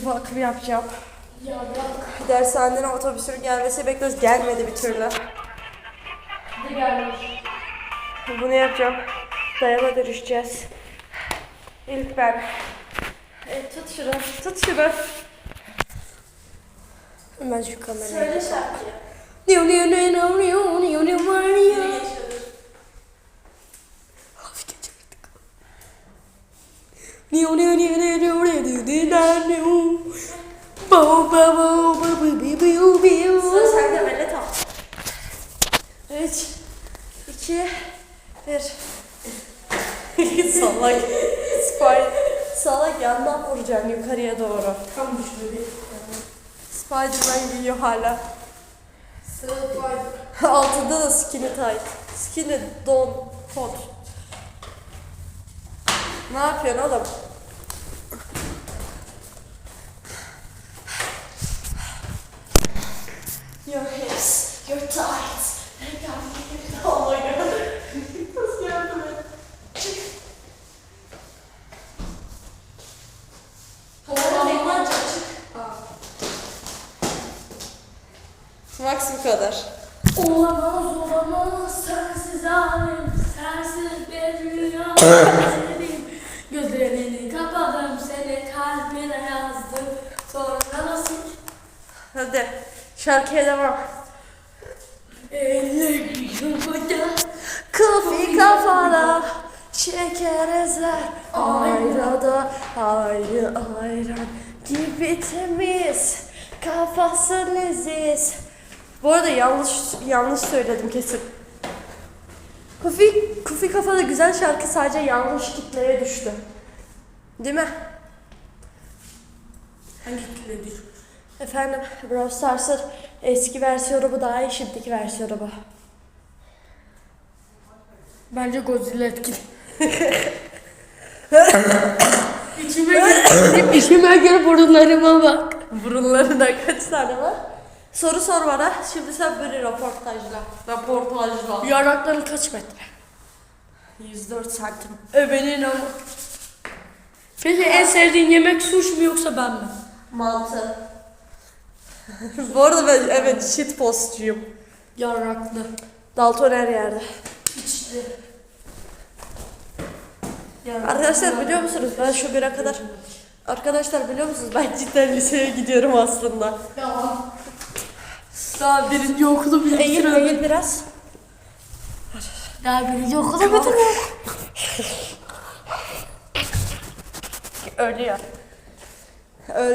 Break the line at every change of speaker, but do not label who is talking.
bir bakım yapacağım.
Ya bırak.
Dershaneden otobüsün gelmesi bekliyoruz. Gelmedi bir türlü.
Ne gelmiş?
Bunu yapacağım. Dayama dönüşeceğiz. İlk ben. E, tut şunu. Tut şunu. Hemen şu kamerayı.
Söyle şarkıyı.
Niu niu niu niu niu niu. Niu niu niu niu niu niu niu
Sıra sende Melek al.
3 2 1 Salak. Spider. Salak yandan vuracaksın yukarıya doğru.
Tam düşmedi.
Spiderman giyiyor hala.
Sıra var.
Altında da skinny tight. Skinny don kot. Ne yapıyorsun oğlum?
Your hips, your me. Oh my god. Nasıl yardım et? Havalanma çık.
Max bu kadar.
Olamaz olamaz sensiz halim sensiz bir rüya Senin Gözlerini kapadım seni kalbine yazdım Sonra nasıl
Hadi şarkıya devam. Kafi kafada şeker ezer Ayrada ayrı ayran gibi temiz Kafası leziz Bu arada yanlış yanlış söyledim kesin. Kufi, Kufi kafada güzel şarkı sadece yanlış kitleye düştü. Değil mi?
Hangi kitle düşmüş?
Efendim Brawl Stars'ın eski versiyonu bu daha iyi şimdiki versiyonu bu.
Bence Godzilla etkili. içime gir, içime gir burunlarıma bak.
Burunlarında kaç tane var? Soru sor bana. Şimdi sen böyle röportajla. Röportajla.
Yanakların kaç metre?
104 santim.
Öbenin ama. Peki en sevdiğin yemek suş mu yoksa ben mi?
Mantı. Bu arada ben evet shit postçuyum.
Yanaklı.
Dalton her yerde.
İçli.
Arkadaşlar biliyor musunuz ben şu bire kadar Arkadaşlar biliyor musunuz ben cidden liseye gidiyorum aslında.
Yalan. Daha birinci okulu bile
Eğil
bitirmedim.
eğil biraz.
Daha birinci okulu bitirmedim.
Ölüyor. Öl